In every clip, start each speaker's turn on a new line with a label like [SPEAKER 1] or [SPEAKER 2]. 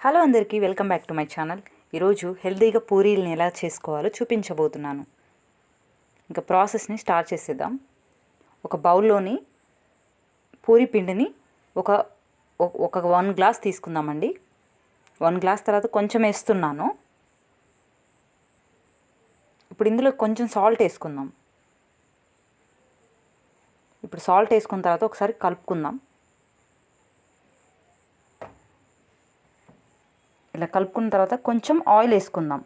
[SPEAKER 1] Hello అందరికీ welcome back to my channel. ఈరోజు హెల్తీగా పూరీలను ఎలా చేసుకోవాలో చూపించబోతున్నాను. ఇంకా ప్రాసెస్ని స్టార్ట్ చేసేద్దాం. ఒక బౌల్లోని పూరి పిండిని ఒక ఒక- ఒక వన్ గ్లాస్ తీసుకుందామండి. వన్ గ్లాస్ తర్వాత కొంచెం వేస్తున్నాను. ఇప్పుడు ఇందులో కొంచెం సాల్ట్ వేసుకుందాం. ఇప్పుడు సాల్ట్ వేసుకున్న తర్వాత ఒకసారి కలుపుకుందాం. ఇలా కలుపుకున్న తర్వాత కొంచెం ఆయిల్ వేసుకుందాం.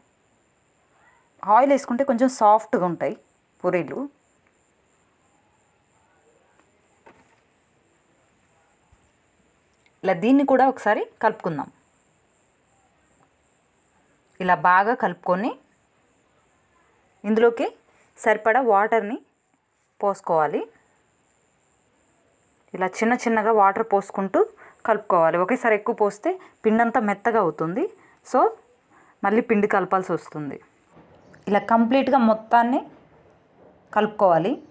[SPEAKER 1] ఆయిల్ వేసుకుంటే కొంచెం సాఫ్ట్గా ఉంటాయి పూరీలు. ఇలా దీన్ని కూడా ఒకసారి కలుపుకుందాం. ఇలా బాగా కలుపుకొని ఇందులోకి సరిపడా వాటర్ని పోసుకోవాలి. ఇలా చిన్న చిన్నగా వాటర్ పోసుకుంటూ కలుపుకోవాలి. ఒకేసారి ఎక్కువ పోస్తే పిండి అంతా మెత్తగా అవుతుంది. సో మళ్ళీ పిండి కలపాల్సి వస్తుంది. ఇలా కంప్లీట్గా మొత్తాన్ని కలుపుకోవాలి.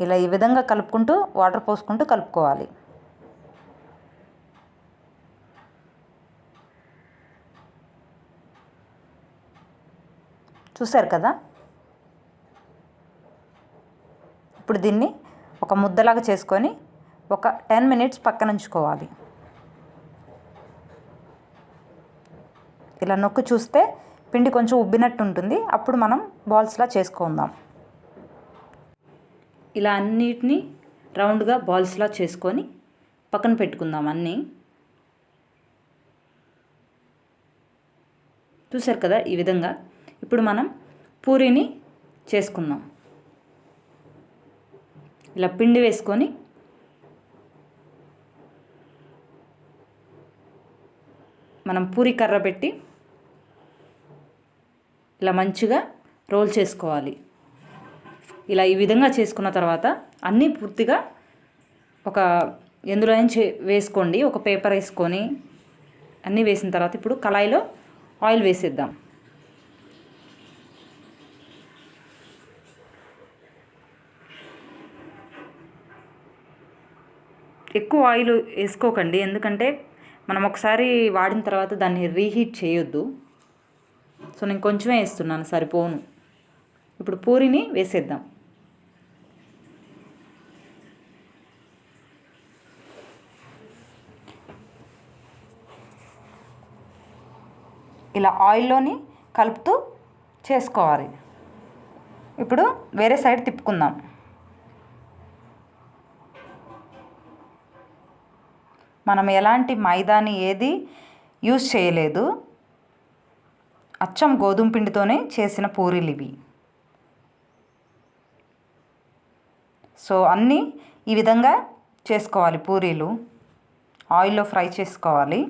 [SPEAKER 1] ఇలా ఈ విధంగా కలుపుకుంటూ వాటర్ పోసుకుంటూ కలుపుకోవాలి. చూశారు కదా? ఇప్పుడు దీన్ని ఒక ముద్దలాగా చేసుకొని ఒక టెన్ మినిట్స్ పక్కన ఉంచుకోవాలి. ఇలా నొక్కి చూస్తే పిండి కొంచెం ఉబ్బినట్టు ఉంటుంది. అప్పుడు మనం బాల్స్లా చేసుకుందాం. ఇలా అన్నిటినీ రౌండ్గా బాల్స్లా చేసుకొని పక్కన పెట్టుకుందాం అన్నీ. చూసారు కదా ఈ విధంగా. ఇప్పుడు మనం పూరీని చేసుకుందాం. ఇలా పిండి వేసుకొని మనం పూరి కర్ర పెట్టి ఇలా మంచిగా రోల్ చేసుకోవాలి. ఇలా ఈ విధంగా చేసుకున్న తర్వాత అన్నీ పూర్తిగా ఒక ఎందులో నుంచి వేసుకోండి ఒక పేపర్ వేసుకొని అన్నీ వేసిన తర్వాత ఇప్పుడు కళాయిలో ఆయిల్ వేసేద్దాం. ఎక్కువ ఆయిల్ వేసుకోకండి. ఎందుకంటే మనం ఒకసారి వాడిన తర్వాత దాన్ని రీహీట్ చేయొద్దు. సో నేను కొంచెమే వేస్తున్నాను సరిపోను. ఇప్పుడు పూరిని వేసేద్దాం. ఇలా ఆయిల్లోని కలుపుతూ చేసుకోవాలి. ఇప్పుడు వేరే సైడ్ తిప్పుకుందాం. మనం ఎలాంటి మైదాని ఏది యూజ్ చేయలేదు. అచ్చం గోధుమ పిండితోనే చేసిన పూరీలు ఇవి. సో అన్నీ ఈ విధంగా చేసుకోవాలి పూరీలు. ఆయిల్లో ఫ్రై చేసుకోవాలి.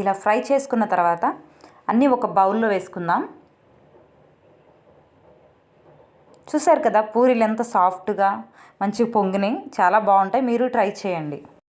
[SPEAKER 1] ఇలా ఫ్రై చేసుకున్న తర్వాత అన్నీ ఒక బౌల్లో వేసుకుందాం. చూసారు కదా పూరీలు ఎంత సాఫ్ట్గా మంచి పొంగినాయి. చాలా బాగుంటాయి. మీరు ట్రై చేయండి.